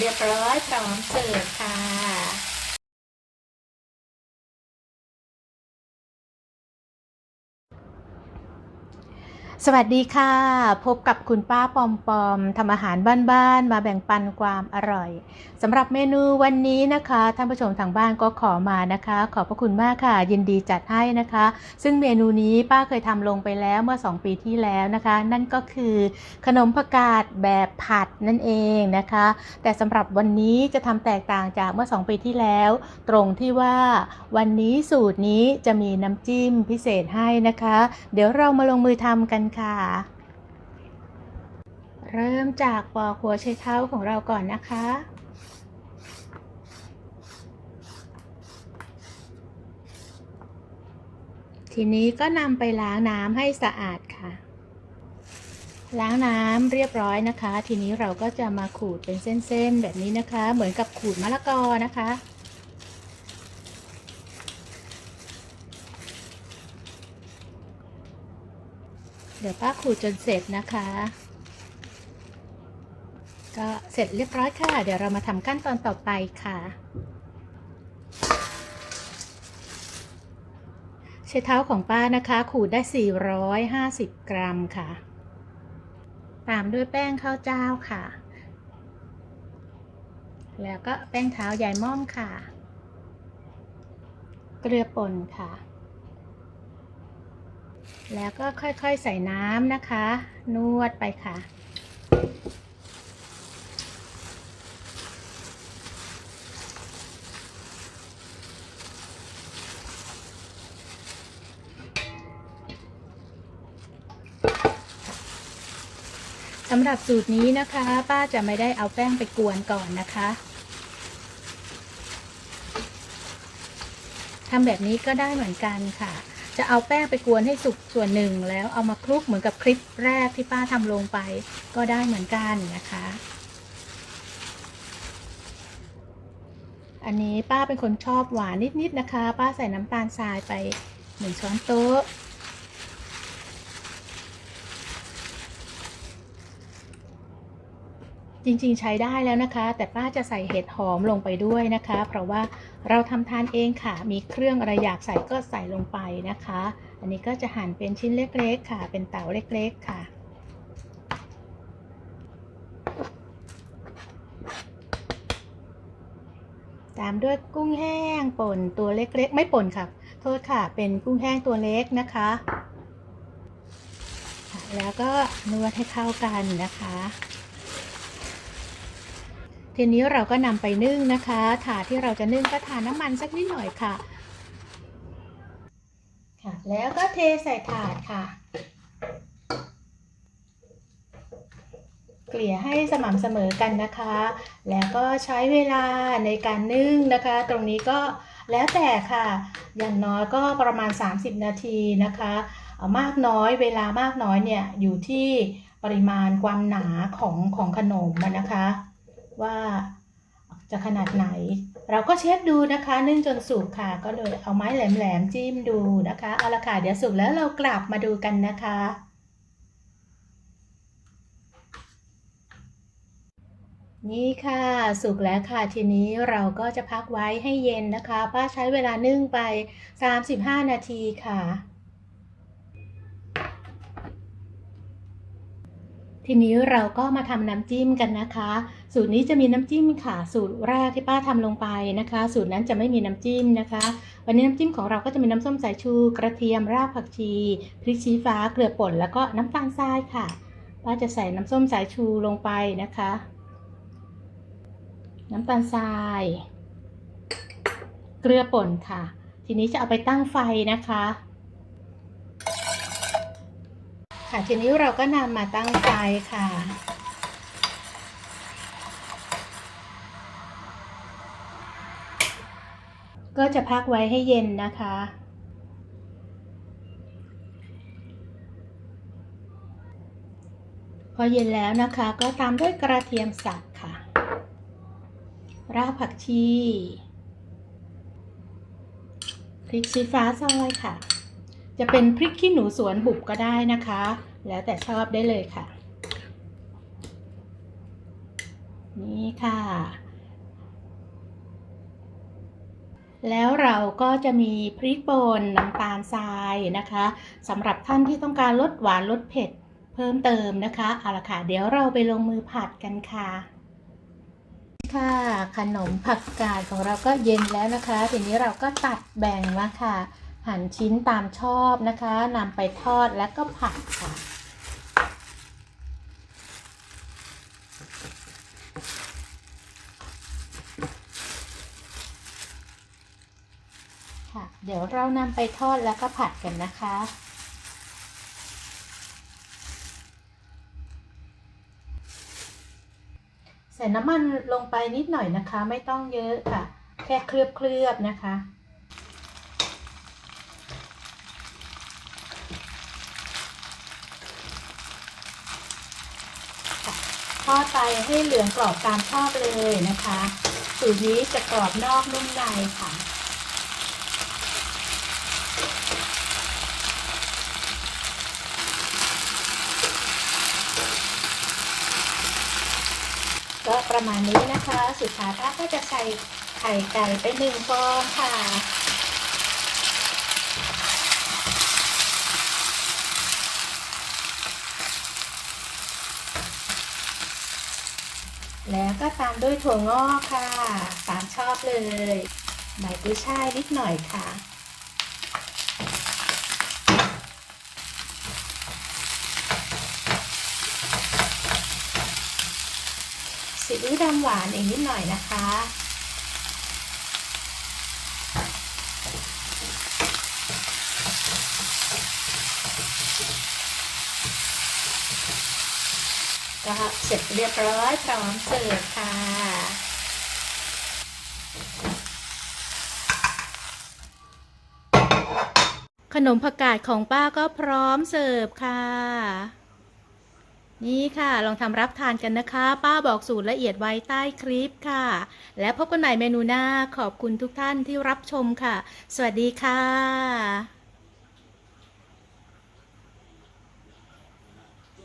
เรียบร้อยพร้อมเสิร์ฟค่ะ สวัสดีค่ะ พบกับคุณป้าปอมปอมทำอาหารบ้านๆมาแบ่งปันความอร่อยสำหรับเมนูวันนี้นะคะท่านผู้ชมทางบ้านก็ขอมานะคะ ขอบพระคุณมากค่ะ ยินดีจัดให้นะคะ ซึ่งเมนูนี้ป้าเคยทำลงไปแล้วเมื่อ 2 ปีที่แล้วนะคะ นั่นก็คือขนมผักกาดแบบผัดนั่นเองนะคะ แต่สำหรับวันนี้จะทำแตกต่างจากเมื่อ 2 ปีที่แล้ว ตรงที่ว่าวันนี้สูตรนี้จะมีน้ำจิ้มพิเศษให้นะคะ เดี๋ยวเรามาลงมือทำกันค่ะ เริ่มจากปอกหัวไชเท้าของเราก่อนนะคะ ทีนี้ก็นำไปล้างน้ำให้สะอาดค่ะ ล้างน้ำเรียบร้อยนะคะ ทีนี้เราก็จะมาขูดเป็นเส้นๆ แบบนี้นะคะ เหมือนกับขูดมะละกอนะคะ ดี๋ยวป้าขูดจนเสร็จนะคะ ก็เสร็จเรียบร้อยค่ะ เดี๋ยวเรามาทำขั้นตอนต่อไปค่ะ ใช้เท้าของป้านะคะ ขูดได้ 450 กรัมค่ะ ตามด้วยแป้งข้าวเจ้าค่ะ แล้วก็แป้งเท้ายายม่อมค่ะ เกลือป่นค่ะ แล้วก็ค่อยๆใส่น้ำนะคะ นวดไปค่ะ สำหรับสูตรนี้นะคะ ป้าจะไม่ได้เอาแป้งไปกวนก่อนนะคะ ทำแบบนี้ก็ได้เหมือนกันค่ะ จะเอาแป้งไปกวนให้สุกส่วนหนึ่ง แล้วเอามาคลุกเหมือนกับคลิปแรกที่ป้าทำลงไป ก็ได้เหมือนกันนะคะ อันนี้ป้าเป็นคนชอบหวานนิดๆนะคะ ป้าใส่น้ำตาลทรายไปหนึ่งช้อนโต๊ะจริงๆใช้ได้แล้วนะคะ แต่ป้าจะใส่เห็ดหอมลงไปด้วยนะคะ เพราะว่า เราทำทานเองค่ะ มีเครื่องอะไรอยากใส่ก็ใส่ลงไปนะคะ อันนี้ก็จะหั่นเป็นชิ้นเล็กๆค่ะ เป็นเต๋าเล็กๆค่ะ ตามด้วยกุ้งแห้งป่นตัวเล็กๆ ไม่ป่นค่ะ โทษค่ะ เป็นกุ้งแห้งตัวเล็กนะคะค่ะแล้วก็นวดให้เข้ากันนะคะ ทีนี้เราก็นำไปนึ่งนะคะถาที่เราจะนึ่งก็ทาน้ำมันสักนิดหน่อยค่ะค่ะ แล้วก็เทใส่ถาดค่ะ เกลี่ยให้สม่ำเสมอกันนะคะ แล้วก็ใช้เวลาในการนึ่งนะคะ ตรงนี้ก็แล้วแต่ค่ะ อย่างน้อยก็ประมาณ 30 นาทีนะคะ มากน้อยเวลามากน้อยเนี่ยอยู่ที่ปริมาณความหนาของของขนมนะคะ ว่าจะขนาดไหน เราก็เช็คดูนะคะนึ่งจนสุกค่ะ ก็เลยเอาไม้แหลมๆจิ้มดูนะคะเอาละค่ะเดี๋ยวสุกแล้วเรากลับมาดูกันนะคะ นี่ค่ะสุกแล้วค่ะทีนี้เราก็จะพักไว้ให้เย็นนะคะ ป้าใช้เวลานึ่งไป 35 นาทีค่ะ ทีนี้เราก็มาทำน้ำจิ้มกันนะคะ สูตรนี้จะมีน้ำจิ้มค่ะ สูตรแรกที่ป้าทำลงไปนะคะ สูตรนั้นจะไม่มีน้ำจิ้มนะคะ วันนี้น้ำจิ้มของเราก็จะมีน้ำส้มสายชู กระเทียม รากผักชี พริกชี้ฟ้า เกลือป่น แล้วก็น้ำตาลทรายค่ะ ป้าจะใส่น้ำส้มสายชูลงไปนะคะ น้ำตาลทราย เกลือป่นค่ะ ทีนี้จะเอาไปตั้งไฟนะคะ ค่ะ ทีนี้เราก็นำมาตั้งไฟค่ะ ก็จะพักไว้ให้เย็นนะคะ พอเย็นแล้วนะคะก็ตามด้วยกระเทียมสับค่ะ รากผักชีพริกชี้ฟ้าซอยค่ะ จะเป็นพริกขี้หนูสวนบุบก็ได้นะคะ แล้วแต่ชอบได้เลยค่ะ นี่ค่ะ แล้วเราก็จะมีพริกป่นน้ำตาลทรายนะคะสำหรับท่านที่ต้องการลดหวานลดเผ็ดเพิ่มเติมนะคะเอาละค่ะ เดี๋ยวเราไปลงมือผัดกันค่ะค่ะขนมผักกาดของเราก็เย็นแล้วนะคะ ทีนี้เราก็ตัดแบ่งมาค่ะ หั่นชิ้นตามชอบนะคะนำไปทอดแล้วก็ผัดค่ะ ค่ะ เดี๋ยวเรานำไปทอดแล้วก็ผัดกันนะคะใส่น้ำมันลงไปนิดหน่อยนะคะ ไม่ต้องเยอะค่ะ แค่เคลือบๆนะคะ ทอดไปให้เหลืองกรอบตามชอบเลยนะคะ สูตรนี้จะกรอบนอกนุ่มในค่ะ ก็ประมาณนี้นะคะ สุดท้ายป้าก็จะใส่ไข่ไก่ไปหนึ่งฟองค่ะ แล้วก็ตามด้วยถั่วงอกค่ะ ตามชอบเลยใบกุ้ยช่ายนิดหน่อยค่ะ ซีอิ๊วดำหวานอีกนิดหน่อยนะคะ ก็เสร็จเรียบร้อยพร้อมเสิร์ฟค่ะ ขนมผักกาดของป้าก็พร้อมเสิร์ฟค่ะ นี่ค่ะ ลองทำรับทานกันนะคะ ป้าบอกสูตรละเอียดไว้ใต้คลิปค่ะ และพบกันใหม่เมนูหน้าขอบคุณทุกท่านที่รับชมค่ะ สวัสดีค่ะ